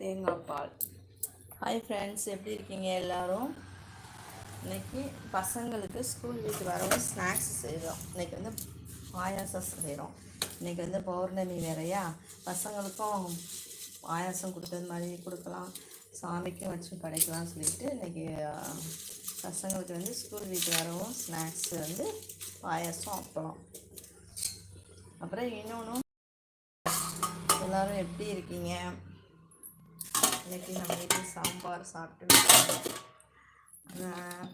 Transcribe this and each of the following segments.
தேங்காய் பால். Hi friends எப்படி இருக்கீங்க எல்லோரும்? இன்னைக்கு பசங்களுக்கு ஸ்கூல் வீட்டு வரவும் ஸ்நாக்ஸ் செய்கிறோம் இன்னைக்கு வந்து பாயாசம் செய்கிறோம் இன்னைக்கு வந்து பௌர்ணமி வேறையா? பசங்களுக்கும் பாயாசம் கொடுத்தது மாதிரி கொடுக்கலாம். சாமிக்கும் வச்சு படைக்கலாம்னு சொல்லிட்டு இன்னைக்கு பசங்களுக்கு வந்து ஸ்கூல் வீட்டு வரவும் ஸ்நாக்ஸ் வந்து பாயாசம் அப்பளம். அப்புறம் இன்னொன்று எல்லோரும் எப்படி இருக்கீங்க? இன்றைக்கி நம்ம வீட்டில் சாம்பார் சாப்பிட்டு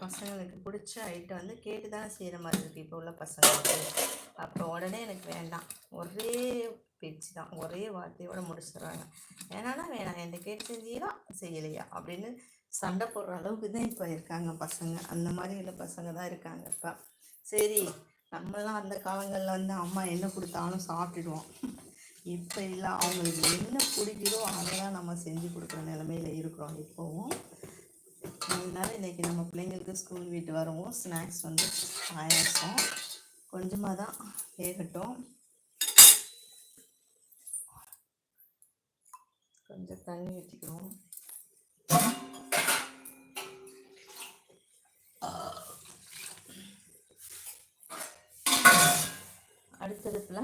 பசங்களுக்கு பிடிச்ச ஐட்டம் வந்து கேட்டு தான் செய்கிற மாதிரி இருக்குது இப்போ உள்ள பசங்களுக்கு. அப்போ உடனே எனக்கு வேண்டாம். ஒரே பேச்சு தான். ஒரே வார்த்தையோடு முடிச்சிடுறாங்க. ஏன்னா வேணாம். எந்த கேட்டு செஞ்சீங்களா செய்யலையா? அப்படின்னு சண்டை போடுற அளவுக்கு தான் இப்போ இருக்காங்க பசங்க. அந்த மாதிரி உள்ள பசங்க தான் இருக்காங்க இப்போ. சரி நம்மலாம் அந்த காலங்களில் வந்து அம்மா என்ன கொடுத்தாலும் சாப்பிட்டுடுவோம். இப்போ இல்லை அவங்களுக்கு என்ன பிடிக்குதோ அதெல்லாம் நம்ம செஞ்சு கொடுக்குற நிலமையில இருக்கிறோம். இப்போவும் அதனால் இன்றைக்கி நம்ம பிள்ளைங்களுக்கு ஸ்கூல் வீட்டு வரவும் ஸ்நாக்ஸ் வந்து பாயாசம் கொஞ்சமாக தான் வேகட்டும். கொஞ்சம் தண்ணி ஊற்றிக்கிறோம் அடுத்ததுல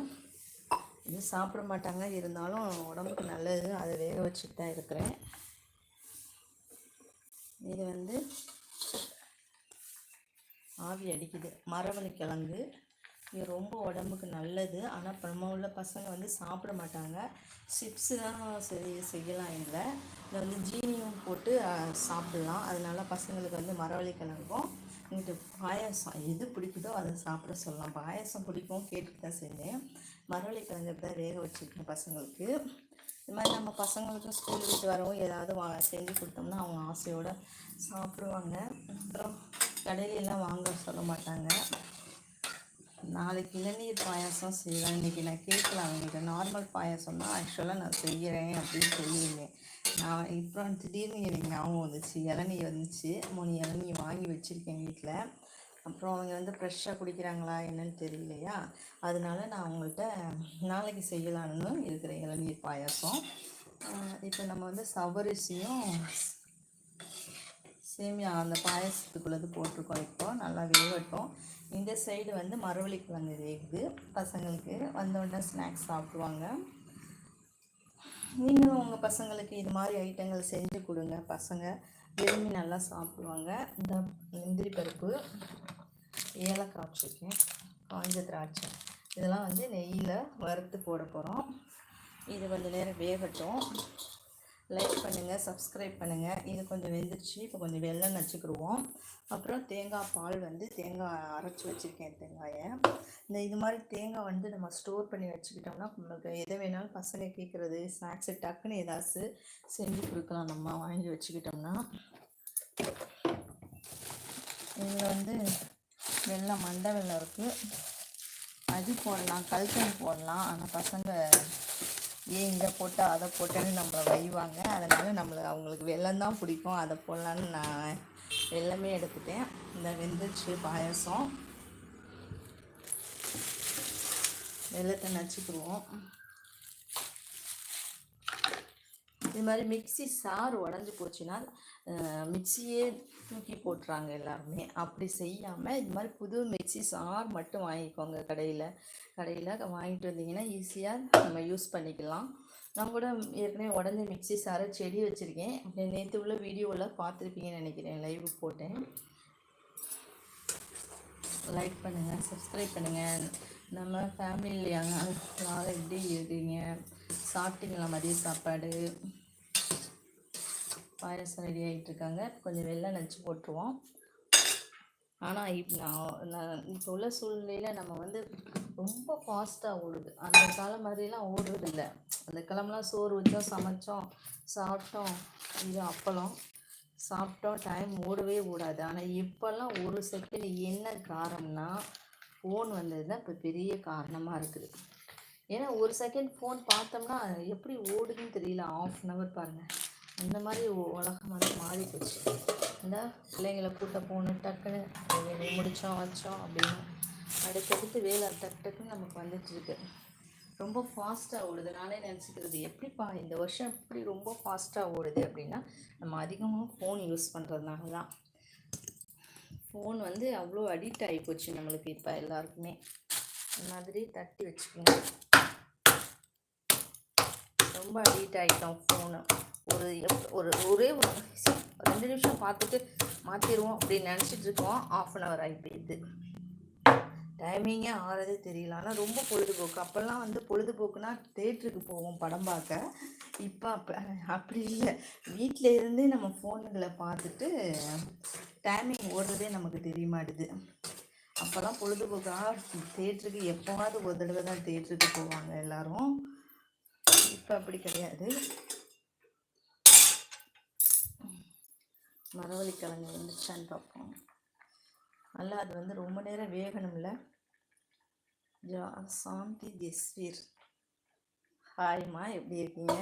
இது சாப்பிட மாட்டாங்க. இருந்தாலும் உடம்புக்கு நல்லது. அதை வேக வச்சுட்டு தான் இருக்கிறேன். இது வந்து ஆவி அடிக்குது. மரவள்ளி கிழங்கு இது ரொம்ப உடம்புக்கு நல்லது. ஆனால் நம்ம உள்ள பசங்க வந்து சாப்பிட மாட்டாங்க. சிப்ஸு தான் சரி செய்யலாம் இல்லை இதில் வந்து ஜீனியும் போட்டு சாப்பிடலாம். அதனால பசங்களுக்கு வந்து மரவள்ளி கிழங்கும் இங்கிட்டு பாயாசம் எது பிடிக்குதோ அதை சாப்பிட சொல்லலாம். பாயாசம் பிடிக்கும் கேட்டுட்டு தான் செஞ்சேன் மரவள்ளி கிழங்கு தான் வேக வச்சுருக்கேன் பசங்களுக்கு. இது மாதிரி நம்ம பசங்களுக்கு ஸ்கூல் விட்டு வரவும் ஏதாவது வா செஞ்சு கொடுத்தோம்னா அவங்க ஆசையோடு சாப்பிடுவாங்க. அப்புறம் கடையிலெல்லாம் வாங்க சொல்ல மாட்டாங்க. நாளைக்கு இளநீர் பாயாசம் செய்வேன். இன்றைக்கி நான் கேட்கல அவங்ககிட்ட. நார்மல் பாயாசம் தான் ஆக்சுவலாக நான் செய்கிறேன் அப்படின்னு சொல்லியிருந்தேன். நான் இப்போ திடீர்னு எனக்கு ஞாபகம் வந்துச்சு. இளநீ வந்துச்சு. மூணு இளநீ வாங்கி வச்சுருக்கேன் வீட்டில் அப்புறம் அவங்க வந்து ஃப்ரெஷ்ஷாக குடிக்கிறாங்களா என்னன்னு தெரியலையா? அதனால நான் அவங்கள்ட்ட நாளைக்கு செய்யலான்னு இருக்கிற இளநீர் பாயாசம். இப்போ நம்ம வந்து சவரிசியும் சேமியா அந்த பாயசத்துக்குள்ளது போட்டிருக்கோம் இப்போ. நல்லா வேகட்டும். இந்த சைடு வந்து மரவள்ளி கிழங்கு வேகுது. பசங்களுக்கு வந்தவொடனே ஸ்நாக்ஸ் சாப்பிடுவாங்க. நீங்களும் உங்கள் பசங்களுக்கு இது மாதிரி ஐட்டங்கள் செஞ்சு கொடுங்க. பசங்க விரும்பி நல்லா சாப்பிடுவாங்க. இந்த முந்திரி பருப்பு ஏலக்காய் வச்சுருக்கேன் காஞ்ச திராட்சை. இதெல்லாம் வந்து நெய்யில் வறுத்து போட போகிறோம் இது கொஞ்சம் நேரம் வேகட்டும். லைக் பண்ணுங்கள் சப்ஸ்கிரைப் பண்ணுங்கள் இது கொஞ்சம் வெந்துருச்சு இப்போ கொஞ்சம் வெள்ளம் நச்சுக்கிடுவோம் அப்புறம் தேங்காய் பால் வந்து தேங்காய் அரைச்சி வச்சுருக்கேன் தேங்காயை. இந்த இது மாதிரி தேங்காய் வந்து நம்ம ஸ்டோர் பண்ணி வச்சுக்கிட்டோம்னா நம்மளுக்கு எதை வேணாலும் பசங்க கேட்குறது ஸ்நாக்ஸு டக்குன்னு ஏதாச்சும் செஞ்சு கொடுக்கலாம். நம்ம வாங்கி வச்சுக்கிட்டோம்னா. இதில் வந்து வெள்ளம் மண்டை வெள்ளம் இருக்குது அது போடலாம் கல்கண்டு போடலாம். ஆனால் பசங்க ஏன் இதை போட்டால் அதை போட்டேன்னு நம்மளை வைவாங்க. அதனால் நம்மளை அவங்களுக்கு வெள்ளம் தான் பிடிக்கும். அதை போடலான்னு நான் வெல்லமே எடுத்துட்டேன். இந்த வெந்துருச்சு பாயாசம். வெள்ளத்தை நச்சுக்குருவோம் இது மாதிரி மிக்ஸி சாறு உடஞ்சி போச்சுன்னா மிக்சியே மிக்ஸியே தூக்கி போட்டுறாங்க எல்லாருமே. அப்படி செய்யாமல் இது மாதிரி புது மிக்ஸி சார் மட்டும் வாங்கிக்கோங்க கடையில். கடையில் வாங்கிட்டு வந்தீங்கன்னா ஈஸியாக நம்ம யூஸ் பண்ணிக்கலாம். நான் கூட ஏற்கனவே உடஞ்ச மிக்ஸி சாரை செடி வச்சுருக்கேன். நேற்று உள்ள வீடியோவில் பார்த்துருப்பீங்கன்னு நினைக்கிறேன். லைவ் போட்டேன். லைக் பண்ணுங்கள் சப்ஸ்கிரைப் பண்ணுங்கள் நம்ம ஃபேமிலியில் யாரும் எப்படி இருக்கீங்க? சாப்பிட்டீங்களா மதிய சாப்பாடு? பாயசம் ரெடி ஆகிட்டு இருக்காங்க கொஞ்சம் வெள்ளம் நச்சு போட்டுருவோம். ஆனால் இப்போ நான் இப்போ உள்ள சூழ்நிலையில் நம்ம வந்து ரொம்ப ஃபாஸ்ட்டாக ஓடுது. அந்த காலம் மாதிரிலாம் ஓடுறது இல்லை அந்த கிழமெல்லாம் சோறு வச்சோம் சமைச்சோம் சாப்பிட்டோம். இது அப்பளம். சாப்பிட்டோம் டைம் ஓடவே ஓடாது. ஆனால் இப்போல்லாம் ஒரு செகண்ட் என்ன காரணம்னா ஃபோன் வந்தது தான் இப்போ பெரிய காரணமாக இருக்குது. ஏன்னா ஒரு செகண்ட் ஃபோன் பார்த்தோம்னா எப்படி ஓடுதுன்னு தெரியல. ஆஃப் அன் ஹவர் பாருங்கள் அந்த மாதிரி உலகம் வந்து மாறி போச்சு இந்த பிள்ளைங்களை கூட்ட போகணும் டக்குன்னு வேலையை முடித்தோம் வச்சோம் அப்படின்னு அடுத்தடுத்து வேலை டக்கு டக்குன்னு நமக்கு வந்துட்டுருக்கு ரொம்ப ஃபாஸ்ட்டாக ஓடுது. நானே நினச்சிக்கிறது எப்படிப்பா இந்த வருஷம் எப்படி ரொம்ப ஃபாஸ்ட்டாக ஓடுது அப்படின்னா நம்ம அதிகமாக ஃபோன் யூஸ் பண்ணுறதுனால தான் ஃபோன் வந்து அவ்வளோ அடிக்ட் ஆகி போச்சு நம்மளுக்கு இப்போ எல்லாருக்குமே. இந்த மாதிரி தட்டி வச்சுக்கோங்க. ரொம்ப அடிக்ட் ஆகிட்டோம் ஃபோனு ஒரு ஒரு ஒரே ஒரு ரெண்டு நிமிஷம் பார்த்துட்டு மாற்றிடுவோம் அப்படின்னு நினச்சிட்டு இருக்கோம். ஆஃப் அன் ஹவர் ஆகி போயிடுது டைமிங்கே ஆறதே தெரியல. ஆனால் ரொம்ப பொழுதுபோக்கு. அப்போல்லாம் வந்து பொழுதுபோக்குனா தேட்டருக்கு போவோம் படம் பார்க்க. இப்போ அப்போ அப்படி இல்லை. வீட்டில் இருந்தே நம்ம ஃபோனுகளை பார்த்துட்டு டைமிங் ஓடுறதே நமக்கு தெரிய மாட்டுது அப்போல்லாம் பொழுதுபோக்காக தேட்டருக்கு எப்போவாவது ஒரு தடவை தான் தேட்டருக்கு போவாங்க எல்லோரும். இப்போ அப்படி கிடையாது. மரவள்ளிக்கிழங்கு வந்துச்சான்னு பார்ப்போம் நல்லா அது வந்து ரொம்ப நேரம் வேகணும்ல. ஜா சாந்தி ஜெஸ்வீர் ஹாய்மா எப்படி இருக்கீங்க?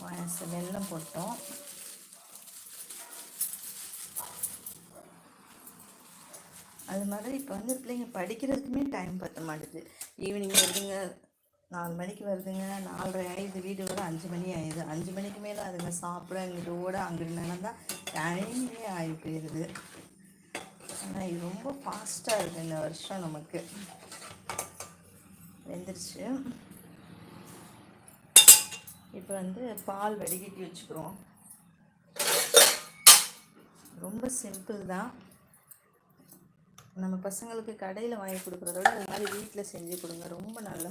பாயாசம் வெல்லம் போட்டோம். அது மாதிரி இப்போ வந்து பிள்ளைங்க படிக்கிறதுக்குமே டைம் பற்ற மாட்டுது. ஈவினிங் வருதுங்க நாலு மணிக்கு வருதுங்க நாலரை ஆயிடுது வீடு வர அஞ்சு மணி ஆயிடுது. அஞ்சு மணிக்கு மேலே அதுங்க சாப்பிட இங்கிட்டு ஓட அங்கிட்டு நடந்தால் டைமே ஆகி போயிடுது ஆனால் இது ரொம்ப ஃபாஸ்ட்டாக இருக்குது இந்த வருஷம் நமக்கு. வெந்துருச்சு இப்போ வந்து பால் வடிகட்டி வச்சுக்கிறோம். ரொம்ப சிம்பிள் தான். நம்ம பசங்களுக்கு கடையில் வாங்கி கொடுக்குறத விட அது மாதிரி வீட்டில் செஞ்சு கொடுங்க. ரொம்ப நல்லா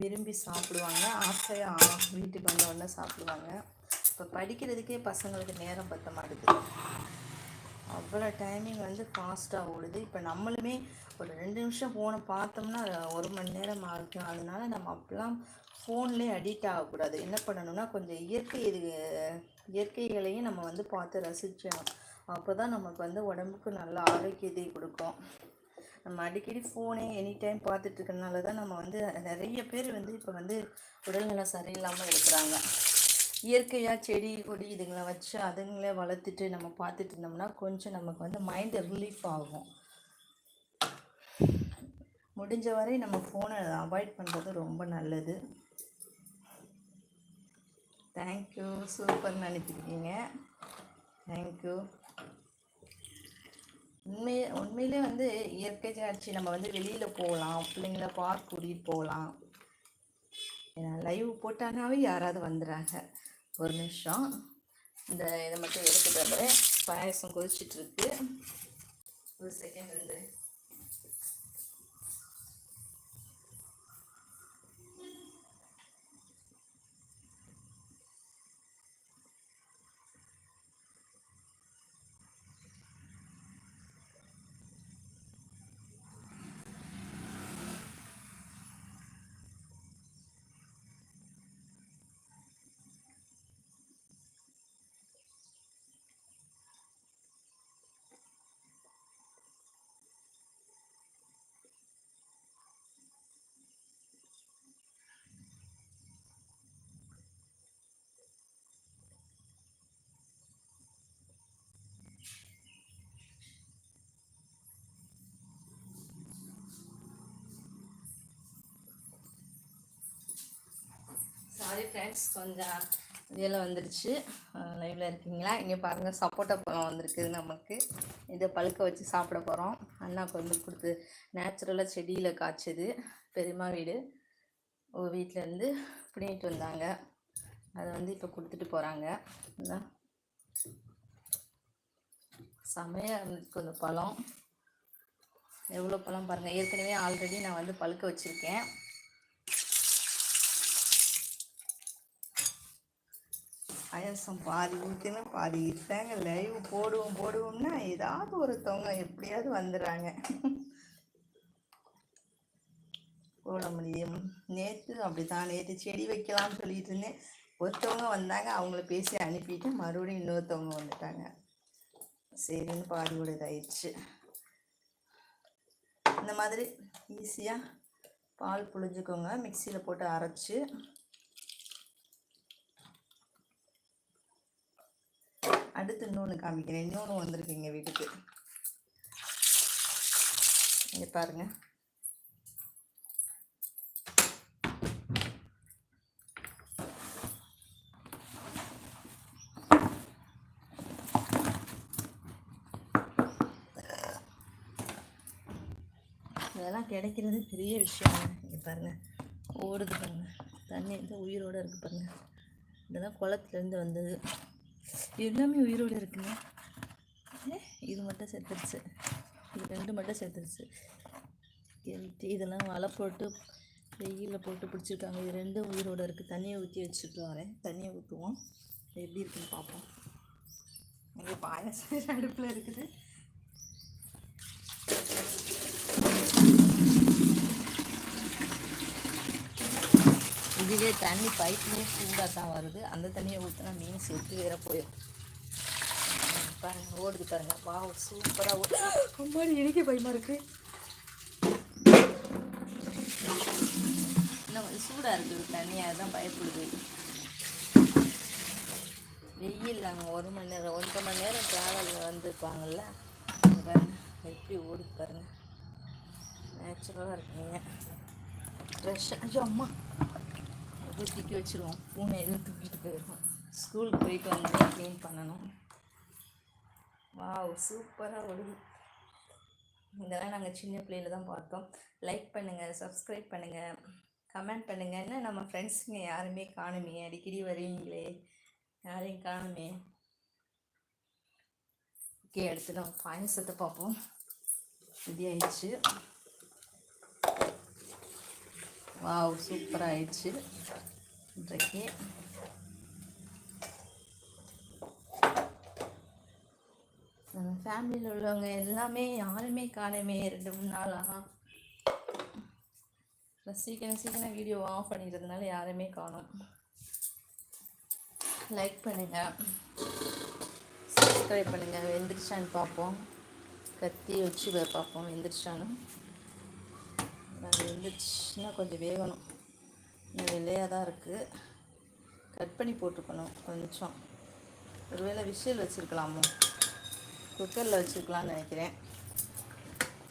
விரும்பி சாப்பிடுவாங்க. ஆசையாக வீட்டுக்கு வந்த உடனே சாப்பிடுவாங்க. இப்போ படிக்கிறதுக்கே பசங்களுக்கு நேரம் பற்ற மாட்டுது. அவ்வளோ டைமிங் வந்து ஃபாஸ்ட்டாக ஓடுது. இப்போ நம்மளுமே ஒரு ரெண்டு நிமிஷம் ஃபோனை பார்த்தோம்னா அது ஒரு மணி நேரம் ஆகும். அதனால நம்ம அப்போலாம் ஃபோன்லேயே அடிக்ட் ஆகக்கூடாது என்ன பண்ணணும்னா கொஞ்சம் இயற்கை இது இயற்கைகளையும் நம்ம வந்து பார்த்து ரசிச்சோம். அப்போ தான் நமக்கு வந்து உடம்புக்கு நல்ல ஆரோக்கியத்தை கொடுக்கும். நம்ம அடிக்கடி ஃபோனே எனி டைம் பார்த்துட்டு தான் நம்ம வந்து நிறைய பேர் வந்து இப்போ வந்து உடல்நலம் சரியில்லாமல் இருக்கிறாங்க. இயற்கையாக செடி கொடி இதுங்களை வச்சு அதுங்களே வளர்த்துட்டு நம்ம பார்த்துட்டு இருந்தோம்னா கொஞ்சம் நமக்கு வந்து மைண்டு ரிலீஃப் ஆகும். முடிஞ்ச வரை நம்ம ஃபோனை அவாய்ட் பண்ணுறது ரொம்ப நல்லது. தேங்க்யூ சூப்பர்னு அனுப்பியிருக்கீங்க தேங்க்யூ உண்மை உண்மையிலே வந்து இயற்கை காட்சி நம்ம வந்து வெளியில் போகலாம் பிள்ளைங்கள பார்க் கூட்டிகிட்டு போகலாம். லைவ் போட்டானாவே யாராவது வந்துடுறாங்க. ஒரு நிமிஷம். இந்த இதை மட்டும் எடுத்துட்டு வரேன் பாயசம் கொதிச்சிட்ருக்கு ஒரு செகண்ட் வந்து சாரி ஃப்ரெண்ட்ஸ் கொஞ்சம் இதில் வந்துடுச்சு. லைவில் இருக்கீங்களா? இங்கே பாருங்கள் சப்போட்டா பழம் வந்திருக்குது நமக்கு இதை பழுக்க வச்சு சாப்பிட போகிறோம் அண்ணா வந்து கொடுத்து நேச்சுரலாக செடியில் காய்ச்சது. பெரியம்மா வீடு. ஒரு வீட்டிலேருந்து பிடிங்கிட்டு வந்தாங்க. அதை வந்து இப்போ கொடுத்துட்டு போகிறாங்க செமையாக இருந்துச்சு கொஞ்சம் பழம். எவ்வளோ பழம் பாருங்கள் ஏற்கனவே ஆல்ரெடி நான் வந்து பழுக்க வச்சுருக்கேன். பாயசம் பாதி ஊற்றினா பாதி இருக்காங்க லைவ் போடுவோம் போடுவோம்னா ஏதாவது ஒருத்தவங்க எப்படியாவது வந்துடுறாங்க. போட முடியும். நேற்று அப்படிதான் நேற்று செடி வைக்கலாம்னு சொல்லிட்டு இருந்தேன். ஒருத்தவங்க வந்தாங்க அவங்கள பேசி அனுப்பிட்டு மறுபடியும் இன்னொருத்தவங்க வந்துட்டாங்க. சரின்னு பாதியோட இதாயிடுச்சு. இந்த மாதிரி ஈஸியாக பால் புழிஞ்சுக்கோங்க. மிக்சியில் போட்டு அரைச்சி அடுத்து இன்னொன்று காமிக்கிறேன். இன்னொன்று வந்திருக்கு எங்கள் வீட்டுக்கு. இங்கே பாருங்கள் இதெல்லாம் கிடைக்கிறது பெரிய விஷயம் இங்கே பாருங்கள் ஓடுது பாருங்கள் தண்ணி வந்து உயிரோடு இருக்குது பாருங்கள் இதெல்லாம் குளத்துலேருந்து வந்தது. எல்லாமே உயிரோடு இருக்குங்க. ஏ, இது மட்டும் செத்துருச்சு. இது ரெண்டு மட்டும் செத்துருச்சு. இதெல்லாம் வலை போட்டு வெயிலில் போட்டு பிடிச்சிருக்காங்க. இது ரெண்டும் உயிரோடு இருக்குது தண்ணியை ஊற்றி வச்சுட்டு வரேன். தண்ணியை ஊற்றுவோம் எப்படி இருக்குன்னு பார்ப்போம். இங்கே பாயாசம் அடுப்பில் இருக்குது. இதுவே தண்ணி பைப்லேயும் சூடாக தான் வருது. அந்த தண்ணியை ஊற்றினா மீன் செத்து வேற போயிடும் பாருங்க ஓடுது பாருங்க. வா சூப்பராக ஓடு அம்மா எனக்கே பயமா இருக்கு. இன்னும் கொஞ்சம் சூடாக இருக்குது தண்ணியாக அதுதான் பயப்படுது. வெயில் நாங்கள் ஒரு மணி நேரம் ஒன்றரை மணி நேரம் ட்ராவலில் வந்திருப்பாங்கல்ல. பாருங்க எப்படி ஓடுது பாருங்க. நேச்சுரலாக இருக்குங்க. ஃப்ரெஷ்ஷாக ஐயோ அம்மா. அப்படியே தூக்கி வச்சிருவோம். பூனை எதுவும் தூக்கிட்டு போயிருக்கோம். ஸ்கூலுக்கு போயிட்டு வந்து க்ளீன் பண்ணணும். வாவ் சூப்பராக ஓடுது. இதெல்லாம் நாங்கள் சின்ன பிள்ளையில தான் பார்த்தோம். லைக் பண்ணுங்கள் சப்ஸ்கிரைப் பண்ணுங்கள் கமெண்ட் பண்ணுங்கள் என்ன நம்ம ஃப்ரெண்ட்ஸுங்க யாருமே காணுமே? அடிக்கடி வருவீங்களே? யாரையும் காணுமே? ஓகே அடுத்து நம்ம பாயசத்தை பார்ப்போம். ரெடி ஆயிடுச்சு. வாவ் சூப்பராக ஆயிடுச்சு. இன்றைக்கு நம்ம ஃபேமிலியில் உள்ளவங்க எல்லாமே யாருமே காணுமே ரெண்டு மூணு நாளாக சீக்கிரம் சீக்கிரம் வீடியோ ஆஃப் பண்ணிடுறதுனால யாருமே காணும். லைக் பண்ணுங்கள் சப்ஸ்கிரைப் பண்ணுங்கள் வெந்திரிச்சான்னு பார்ப்போம். கத்தி வச்சு பார்ப்போம். வெந்திரிச்சான்னு. அது வெந்துருச்சுன்னா கொஞ்சம் வேகணும். வெள்ளையாக தான் இருக்குது கட் பண்ணி போட்டுக்கணும் கொஞ்சம் ஒருவேளை விசில் வச்சுருக்கலாமோ? குக்கரில் வச்சுருக்கலாம்னு நினைக்கிறேன்.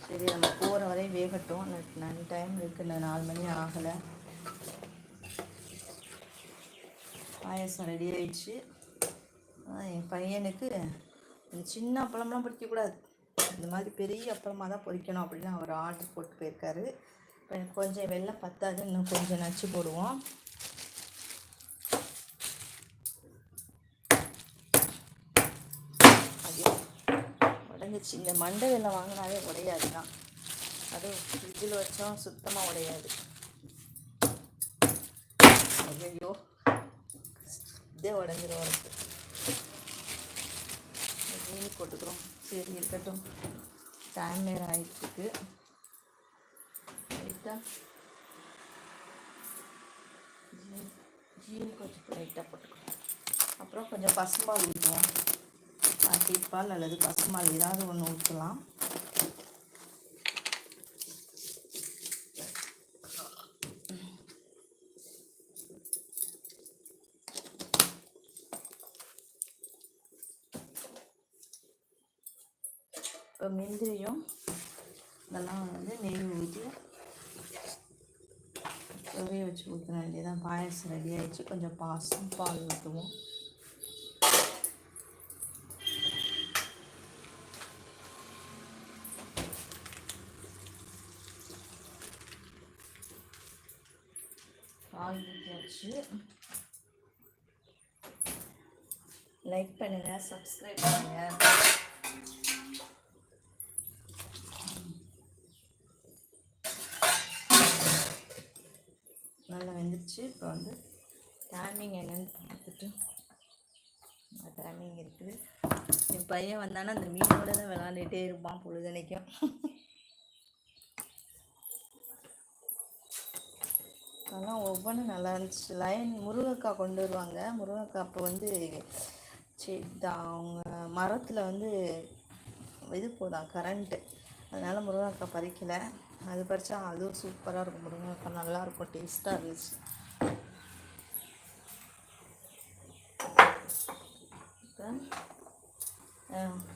சரி நம்ம போகிற வரையும் வேகட்டும். எனக்கு டைம் இருக்குது இன்னும் நாலு மணி ஆகலை. பாயசம் ரெடி ஆயிடுச்சு. என் பையனுக்கு சின்ன அப்பளம்லாம் பிடிக்கக்கூடாது இந்த மாதிரி பெரிய அப்பளமாக தான் பொரிக்கணும் அப்படின்னு அவர் ஆர்டர் போட்டு போயிருக்காரு. கொஞ்சம் வெள்ளம் பத்தாது இன்னும் கொஞ்சம் நச்சு போடுவோம். உடஞ்சிச்சு இந்த மண்டை வெள்ளம் வாங்கினாவே உடையாது தான். அதுவும் ஃப்ரிட்ஜில் வச்சோம் சுத்தமாக உடையாது. ஐயோ இதே உடஞ்சிரும் உனக்கு மீன் போட்டுக்கிறோம். சரி இருக்கட்டும். டைம் நேரம் ஆகிட்டுருக்கு லைட்டாக ஜீனி கொஞ்சம் லைட்டாக போட்டுக்கலாம் அப்புறம் கொஞ்சம் பசும்பால் ஊற்றுவோம் பால் அல்லது பசும்பால் ஏதாவது ஒன்று ஊற்றலாம் இப்போ முந்திரியும் இதெல்லாம் வந்து நெய் ஊற்றி வேக வச்சு ஊற்றின வேண்டியதான் பாயசம் ரெடி ஆகிடுச்சு கொஞ்சம் பாசம் பால் ஊற்றுவோம் பால் ஊற்றியாச்சு லைக் பண்ணுங்கள் சப்ஸ்கிரைப் பண்ணுங்கள் நல்லா வெந்துருச்சு இப்போ வந்து டைமிங் என்னன்னு பார்த்துட்டு டைமிங் இருக்குது என் பையன் வந்தானா அந்த மீனோட தான் விளாண்டுட்டே இருப்பான் பொழுதுனைக்கும். அதெல்லாம் ஒவ்வொன்றும் நல்லா இருந்துச்சு. லைன் முருங்கைக்காய் கொண்டு வருவாங்க. முருங்கைக்காய் அப்போ வந்து சரி அவங்க மரத்தில் வந்து இது போதான் கரண்ட்டு அதனால் முருங்கைக்காய் பறிக்கலை. அது பறித்தா அதுவும் சூப்பராக இருக்கும். முருங்கைக்காய் நல்லாயிருக்கும் டேஸ்ட்டாக இருந்துச்சு.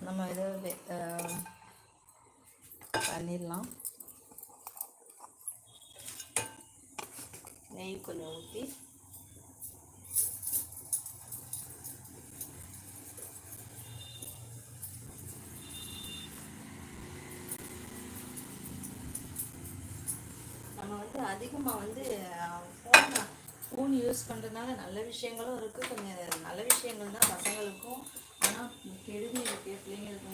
நம்ம இதை பண்ணிடலாம். நெய் கொஞ்சம் ஊற்றி நம்ம வந்து அதிகமாக வந்து ஃபோன் ஃபோன் யூஸ் பண்ணுறதுனால நல்ல விஷயங்களும் இருக்குது கொஞ்சம் நல்ல விஷயங்கள் தான் பசங்களுக்கும். ஆனால் கெடுதி இருக்குது பிள்ளைங்களுக்கு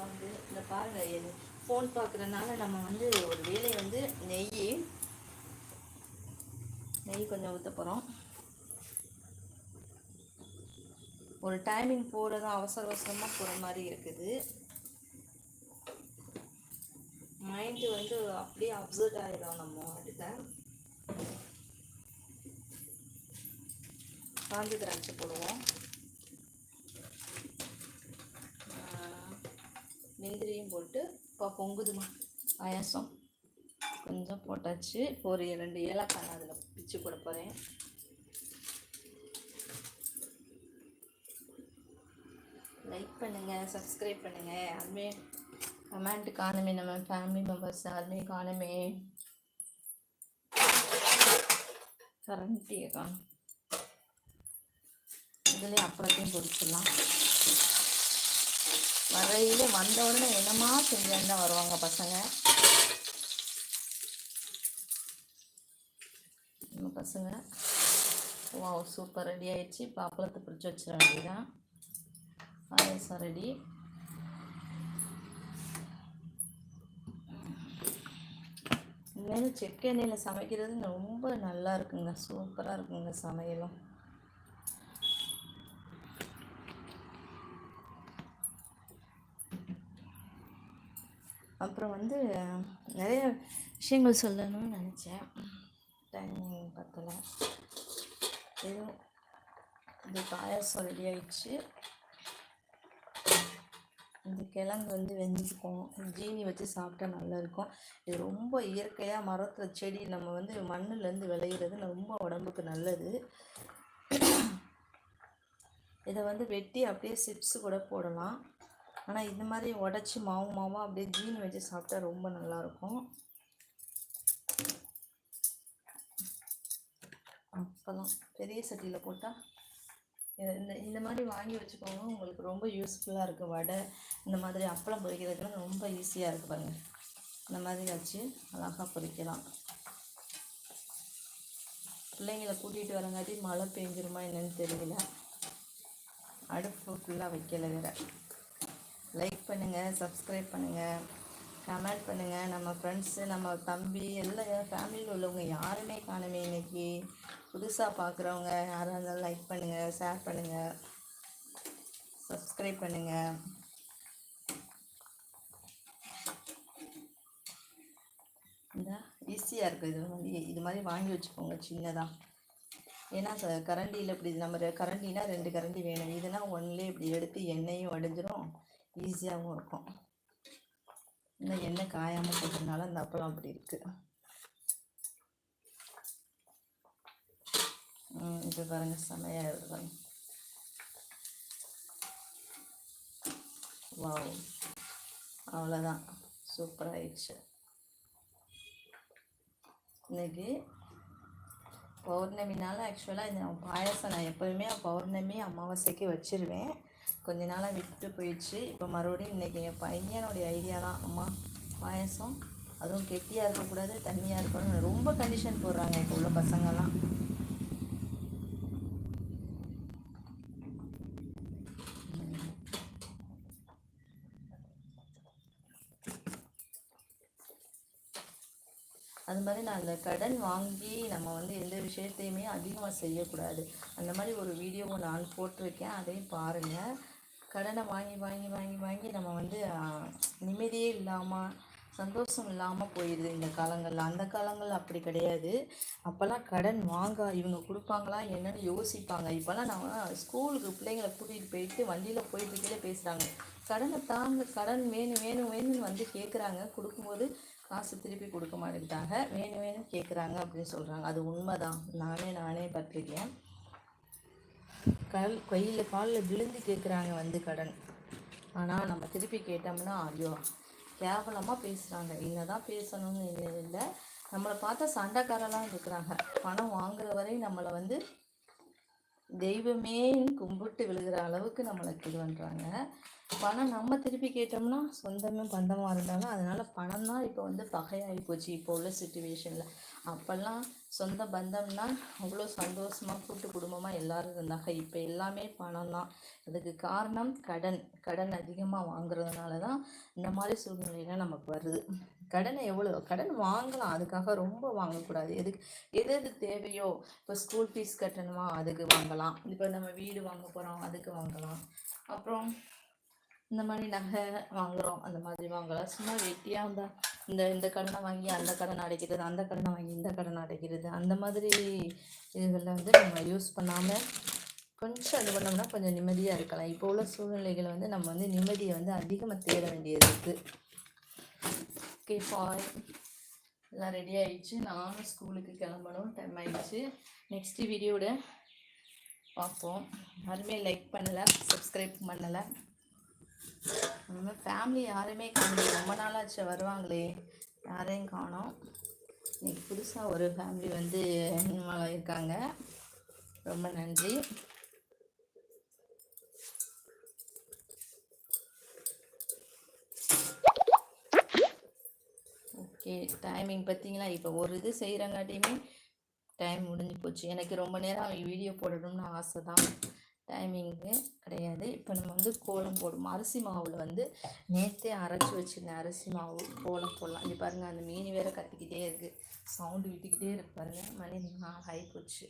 வந்து இந்த பாருங்கள் ஃபோன் பார்க்குறதுனால நம்ம வந்து ஒரு வேலையை வந்து நெய் நெய் கொஞ்சம் ஊற்ற போகிறோம் ஒரு டைமிங் போகிறதும் அவசர அவசரமாக போகிற மாதிரி இருக்குது. மைண்டு வந்து அப்படியே அப்சர்ட் ஆகிடும் நம்ம அடுத்த காஞ்சி திராட்சை போடுவோம். முந்திரியும் போட்டு இப்போ பொங்குதுமா பாயாசம். கொஞ்சம் போட்டாச்சு. இப்போ ஒரு ரெண்டு ஏலக்காய் நான் அதில் பிச்சு போட போகிறேன் லைக் பண்ணுங்கள் சப்ஸ்கிரைப் பண்ணுங்கள் யாருமே கமெண்ட் காணுமே நம்ம ஃபேமிலி மெம்பர்ஸ் யாருமே காணுமே. கரண்டியை காணும் இதுலேயே அப்புறத்தையும் பொறிச்சிடலாம். வரையிலே வந்த உடனே என்னமா செஞ்சேன்னு தான் வருவாங்க பசங்க? நம்ம பசங்க. வா சூப்பர் ரெடி ஆயிடுச்சு. இப்போ அப்பளத்தை பிடிச்சி வச்சிட வேண்டியதான் பாயசம் ரெடி இனிமேல் செக்கு எண்ணெயில் சமைக்கிறது ரொம்ப நல்லா இருக்குங்க. சூப்பராக இருக்குங்க சமையலும். அப்புறம் வந்து நிறைய விஷயங்கள் சொல்லணும்னு நினச்சேன். டைமிங் பத்தலை. ஏதோ இந்த பாயாசம் ரெடி ஆயிடுச்சு. இந்த கிழங்கு வந்து வெந்துக்கும் ஜீனி வச்சு சாப்பிட்டா நல்லா இருக்கும் இது ரொம்ப இயற்கையாக மரத்தில் செடி நம்ம வந்து மண்ணுலேருந்து விளையிறது ரொம்ப உடம்புக்கு நல்லது. இதை வந்து வெட்டி அப்படியே சிப்ஸு கூட போடலாம். ஆனால் இந்த மாதிரி உடச்சி மாவு மாவாக அப்படியே ஜீனி வச்சு சாப்பிட்டா ரொம்ப நல்லாயிருக்கும். அப்போதான். பெரிய சட்டியில் போட்டால் இந்த இந்த மாதிரி வாங்கி வச்சுக்கோங்க. உங்களுக்கு ரொம்ப யூஸ்ஃபுல்லாக இருக்குது வடை இந்த மாதிரி அப்பளம் பொரிக்கிறதுக்குலாம் ரொம்ப ஈஸியாக இருக்குது பாருங்கள் இந்த மாதிரி வச்சு அழகாக பொரிக்கலாம். பிள்ளைங்களை கூட்டிகிட்டு வரங்காட்டி மழை பெஞ்சிருமா என்னன்னு தெரியல. அடுப்பு ஃபுல்லாக வைக்கல வேறு. லைக் பண்ணுங்கள் சப்ஸ்கிரைப் பண்ணுங்கள் கமெண்ட் பண்ணுங்கள் நம்ம ஃப்ரெண்ட்ஸு நம்ம தம்பி எல்லா ஃபேமிலியில் உள்ளவங்க யாருமே காணுமே இன்னைக்கு. புதுசாக பார்க்குறவங்க யாராக இருந்தாலும் லைக் பண்ணுங்கள் ஷேர் பண்ணுங்கள் சப்ஸ்கிரைப் பண்ணுங்கள் இந்த ஈஸியாக இருக்குது இது வந்து இது மாதிரி வாங்கி வச்சுக்கோங்க சின்னதாக ஏன்னா ச கரண்டியில் இப்படி நம்ம கரண்டினா ரெண்டு கரண்டி வேணும். இதுனா ஒன்லே இப்படி எடுத்து எண்ணெயும் அடைஞ்சிரும். ஈஸியாகவும் இருக்கும். இந்த எண்ணெய் காயாமல் போட்டதுனால அந்த அப்பளம் அப்படி இருக்குது இப்போ பாருங்க செமையாக இருக்கு பாருங்க. வாவ். அவ்வளோதான் சூப்பராகிடுச்சு இன்னைக்கு பௌர்ணமினால ஆக்சுவலாக இந்த பாயாசம் நான் எப்போவுமே பௌர்ணமி அமாவாசைக்கு வச்சிருவேன். கொஞ்ச நாளாக விட்டு போயிடுச்சு. இப்போ மறுபடியும் இன்றைக்கி என் பையனுடைய ஐடியா தான். அம்மா பாயசம் அதுவும் கெட்டியாக இருக்கக்கூடாது தண்ணியாக இருக்கணும் ரொம்ப கண்டிஷன் போடுறாங்க இப்போ உள்ள பசங்கள்லாம். அது மாதிரி நான் அந்த கடன் வாங்கி நம்ம வந்து எந்த விஷயத்தையுமே அதிகமாக செய்யக்கூடாது. அந்த மாதிரி ஒரு வீடியோவை நான் போட்டிருக்கேன். அதையும் பாருங்கள் கடனை வாங்கி வாங்கி வாங்கி வாங்கி நம்ம வந்து நிம்மதியே இல்லாமல் சந்தோஷம் இல்லாமல் போயிடுது இந்த காலங்களில். அந்த காலங்கள் அப்படி கிடையாது. அப்போல்லாம் கடன் வாங்க இவங்க கொடுப்பாங்களா என்னன்னு யோசிப்பாங்க. இப்போல்லாம் நான் ஸ்கூலுக்கு பிள்ளைங்களை கூட்டிகிட்டு போயிட்டு வண்டியில் போயிட்டு இருக்கையில பேசுகிறாங்க கடனை தாங்க கடன் வேணும் வேணும் வேணும்னு வந்து கேட்குறாங்க கொடுக்கும்போது காசு திருப்பி கொடுக்க மாட்டேங்கிட்டாங்க வேணும் வேணும் கேட்குறாங்க அப்படின்னு சொல்கிறாங்க அது உண்மைதான். நானே நானே பட்டிருக்கேன். கல் கையில் காலில் விழுந்து கேட்குறாங்க வந்து கடன். ஆனால் நம்ம திருப்பி கேட்டோம்னா ஐயோ கேவலமாக பேசுகிறாங்க என்ன தான் பேசணும்னு இல்லை நம்மளை பார்த்தா சண்டைக்காரெல்லாம் இருக்கிறாங்க. பணம் வாங்குற வரை நம்மளை வந்து தெய்வமே கும்பிட்டு விழுகிற அளவுக்கு நம்மளை இது பண்ணுறாங்க பணம் நம்ம திருப்பி கேட்டோம்னா சொந்தமே பந்தமாக இருந்தாங்க. அதனால் பணம் தான் இப்போ வந்து பகையாகி போச்சு இப்போ உள்ள சுச்சுவேஷனில் அப்போல்லாம் சொந்த பந்தம்னா அவ்வளோ சந்தோஷமாக கூட்டு குடும்பமாக எல்லாரும் இருந்தாங்க. இப்போ எல்லாமே பணம் தான். அதுக்கு காரணம் கடன். கடன் அதிகமாக வாங்குறதுனால தான் இந்த மாதிரி சூழ்நிலையெல்லாம் நமக்கு வருது. கடனை எவ்வளோ? கடன் வாங்கலாம். அதுக்காக ரொம்ப வாங்கக்கூடாது. எதுக்கு? எது எது தேவையோ? இப்போ ஸ்கூல் ஃபீஸ் கட்டணுமா? அதுக்கு வாங்கலாம். இப்போ நம்ம வீடு வாங்க போகிறோம் அதுக்கு வாங்கலாம். அப்புறம் இந்த மாதிரி நகை வாங்குறோம் அந்த மாதிரி வாங்கலாம். சும்மா வெட்டியாக இந்த இந்த இந்த கடனை வாங்கி அந்த கடனை அடைக்கிறது அந்த கடனை வாங்கி இந்த கடனை அடைக்கிறது அந்த மாதிரி இதுகளில் வந்து நம்ம யூஸ் பண்ணாமல் கொஞ்சம் இது பண்ணோம்னா கொஞ்சம் நிம்மதியாக இருக்கலாம். இப்போ உள்ள சூழ்நிலைகளை வந்து நம்ம வந்து நிம்மதியை வந்து அதிகமாக தேட வேண்டியது இருக்குது ஓகே ஃபாய் எல்லாம் ரெடி ஆயிடுச்சு. நானும் ஸ்கூலுக்கு கிளம்பணும். டைம் ஆயிடுச்சு. நெக்ஸ்ட்டு வீடியோட பார்ப்போம். யாருமே லைக் பண்ணலை சப்ஸ்கிரைப் பண்ணலை. நம்ம ஃபேமிலி யாருமே காணும். ரொம்ப நாளாச்சு வருவாங்களே. யாரையும் காணோம். இன்னைக்கு புதுசாக ஒரு ஃபேமிலி வந்து இன்வால்வ் இருக்காங்க. ரொம்ப நன்றி. ஓகே டைமிங் பார்த்தீங்களா? இப்போ ஒரு இது செய்கிறங்காட்டியுமே டைம் முடிஞ்சு போச்சு. எனக்கு ரொம்ப நேரம் வீடியோ போடணும்னு ஆசை தான் டைமிங்கு கிடையாது. இப்போ நம்ம வந்து கோலம் போடும் அரிசி மாவில் வந்து நேற்றே அரைச்சி வச்சிருந்தேன் அரிசி மாவு கோலம் போடலாம். இங்கே பாருங்கள் அந்த மீன் வேற கத்திக்கிட்டே இருக்குது சவுண்டு விட்டுக்கிட்டே இருக்கு பாருங்கள் மணி நாலு ஆகி போச்சு.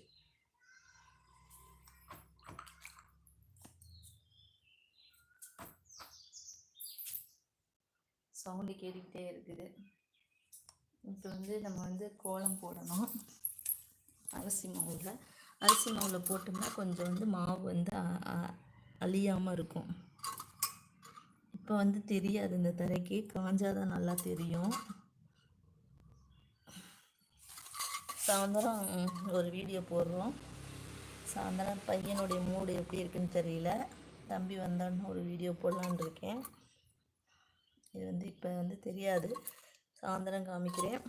சவுண்டு கேட்டுக்கிட்டே இருக்குது. இப்போ வந்து நம்ம வந்து கோலம் போடணும். அரிசி மாவில். அரிசி மாவில் போட்டோம்னா கொஞ்சம் வந்து மாவு வந்து அழியாமல் இருக்கும். இப்போ வந்து தெரியாது இந்த தரைக்கு. காஞ்சாதான் நல்லா தெரியும். சாயந்தரம் ஒரு வீடியோ போடுறோம். சாயந்தரம் பையனுடைய மூடு எப்படி இருக்குன்னு தெரியல. தம்பி வந்தான்னு ஒரு வீடியோ போடலான் இருக்கேன். இது வந்து இப்போ வந்து தெரியாது. சாயந்தரம் காமிக்கிறேன்.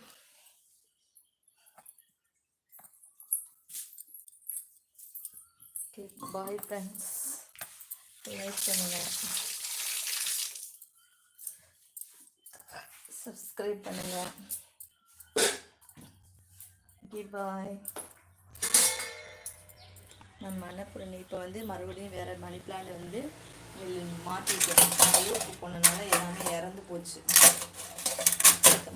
ஓகே பாய் ஃப்ரெண்ட்ஸ் லைக் பண்ணுங்கள் சப்ஸ்கிரைப் பண்ணுங்கள் ஓகே பாய் நம்ம மணப்புரணி இப்போ வந்து மறுபடியும் வேறு மணி பிளான் வந்து மாற்றிட்டோம் ஊருக்கு போனதுனால எல்லாமே இறந்து போச்சு.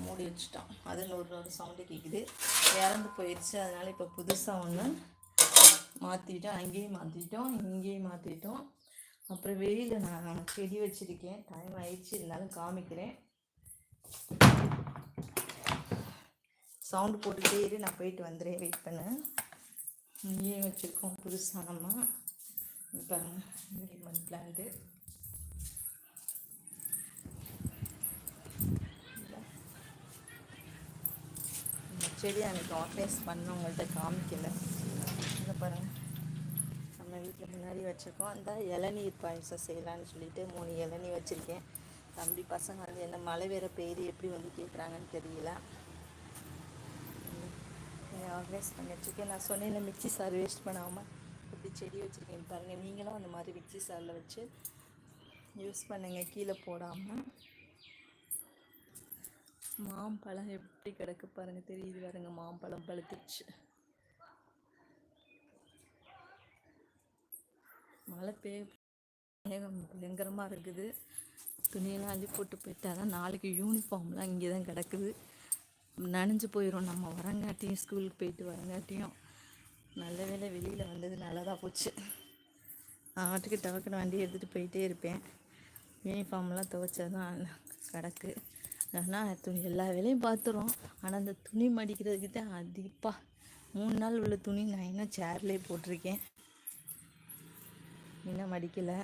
மூடி வச்சுட்டோம் அது நூறு நூறு சவுண்டு கேட்குது இறந்து போயிடுச்சு அதனால் இப்போ புதுசாக ஒன்று மாற்றிட்டோம் அங்கேயும் மாற்றிட்டோம் இங்கேயும் மாற்றிட்டோம் அப்புறம் வெளியில் நான் செடி வச்சுருக்கேன். டைம் ஆயிடுச்சு இருந்தாலும் காமிக்கிறேன். சவுண்டு போட்டுக்கிட்டே இரு நான் போயிட்டு வந்துடுறேன். வெயிட் பண்ண. இங்கேயும் வச்சுருக்கோம் புதுசாக நம்ம. இப்போ மணி பிளான்ட்டு செடி அன்றைக்கி ஆர்கனைஸ் பண்ணவங்கள்ட்ட காமிக்கலை. இந்த பாருங்கள் நம்ம வீட்டில் முன்னாடி வச்சுருக்கோம். அந்த இளநீர் பாயசம் செய்யலான்னு சொல்லிட்டு மூணு இளநீர் வச்சுருக்கேன். தம்பி பசங்க வந்து என்ன மழை வேற பெய்து எப்படி வந்து கேட்குறாங்கன்னு தெரியல. ஆர்கனைஸ் பண்ணி வச்சுருக்கேன். நான் சொன்னேன் மிக்சி சார் வேஸ்ட் பண்ணாமல் இப்படி செடி வச்சுருக்கேன் பாருங்கள் நீங்களும் அந்த மாதிரி மிக்சி சாரில் வச்சு யூஸ் பண்ணுங்கள் கீழே போடாமல் மாம்பழம் எப்படி கிடக்கு பாருங்கள் தெரியுது பாருங்கள் மாம்பழம் பழுத்துச்சு மழை பெய்ய மேகம் பயங்கரமாக இருக்குது. துணியெல்லாம் அள்ளி போட்டு போயிட்டா தான் நாளைக்கு யூனிஃபார்ம்லாம் இங்கே தான் கிடக்குது. நனைஞ்சு போயிடும் நம்ம வரங்காட்டியும் ஸ்கூலுக்கு போயிட்டு வரங்காட்டியும். நல்ல வேலை வெளியில் வந்தது நல்லதாக போச்சு. ஆட்டுக்கு டவக்குன்னு வண்டி எடுத்துகிட்டு போயிட்டே இருப்பேன். யூனிஃபார்ம்லாம் துவைச்சா தான் கிடக்கு. ஆனால் துணி எல்லா வேலையும் பார்த்துறோம் ஆனால் அந்த துணி மடிக்கிறதுக்கு தான் அதிகப்பா மூணு நாள் உள்ள துணி நான் இன்னும் சேர்லேயே போட்டிருக்கேன். இன்னும் மடிக்கலை.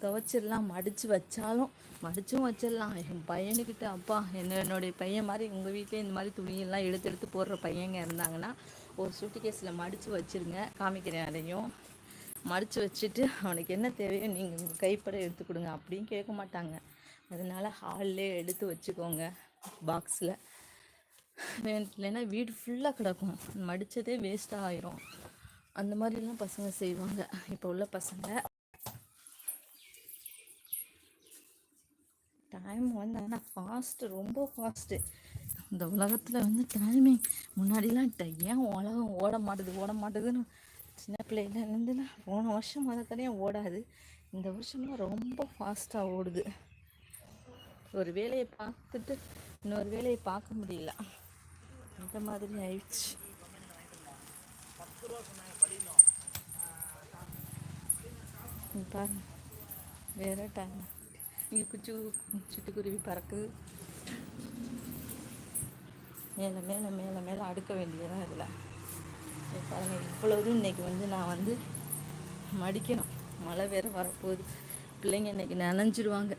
துவைச்சிடலாம் மடித்து வச்சாலும் மடித்தும் வச்சிடலாம். என் பையனுக்கிட்ட அப்பா என்ன என்னுடைய பையன் மாதிரி உங்கள் வீட்டிலே இந்த மாதிரி துணியெல்லாம் எடுத்து எடுத்து போடுற பையங்க இருந்தாங்கன்னா ஒரு சுட்டி கேஸில் மடித்து வச்சுருங்க. காமிக்கிறேன் அதையும். மடித்து வச்சுட்டு அவனுக்கு என்ன தேவையோ நீங்கள் கைப்பட எடுத்து கொடுங்க. அப்படின்னு கேட்க மாட்டாங்க. அதனால் ஹாலிலே எடுத்து வச்சுக்கோங்க பாக்ஸில் இல்லைன்னா வீடு ஃபுல்லாக கிடக்கும். மடித்ததே வேஸ்ட்டாக ஆயிரும். அந்த மாதிரிலாம் பசங்க செய்வாங்க. இப்போ உள்ள பசங்க. டைம் வந்து ஆனால் ஃபாஸ்ட்டு ரொம்ப ஃபாஸ்ட்டு இந்த உலகத்தில் வந்து டைமிங் முன்னாடிலாம் ஏன் உலகம் ஓட மாட்டுது ஓட மாட்டுதுன்னு சின்ன பிள்ளையிலேருந்துலாம் போன வருஷம் அதை தனியாக ஓடாது. இந்த வருஷம்லாம் ரொம்ப ஃபாஸ்ட்டாக ஓடுது. ஒரு வேலையை பார்த்துட்டு இன்னொரு வேலையை பார்க்க முடியல. அந்த மாதிரி ஆயிடுச்சு. பாருங்க வேற டைம் இங்கே குச்சி சிட்டுக்குருவி பறக்குது மேலே மேலே மேலே மேலே அடுக்க வேண்டியதான் இதில் பாருங்கள் இவ்வளோதும் இன்னைக்கு வந்து நான் வந்து மடிக்கணும் மழை வேற வரப்போகுது பிள்ளைங்க இன்னைக்கு நனைஞ்சிருவாங்க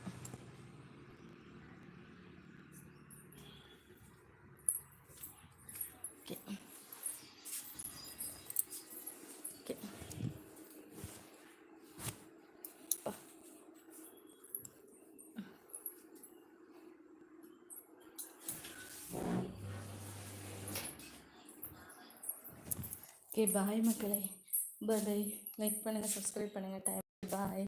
ஓகே பாய் மக்களே. பாய் லைக் பண்ணுங்கள் சப்ஸ்கிரைப் பண்ணுங்கள் டைம் பாய்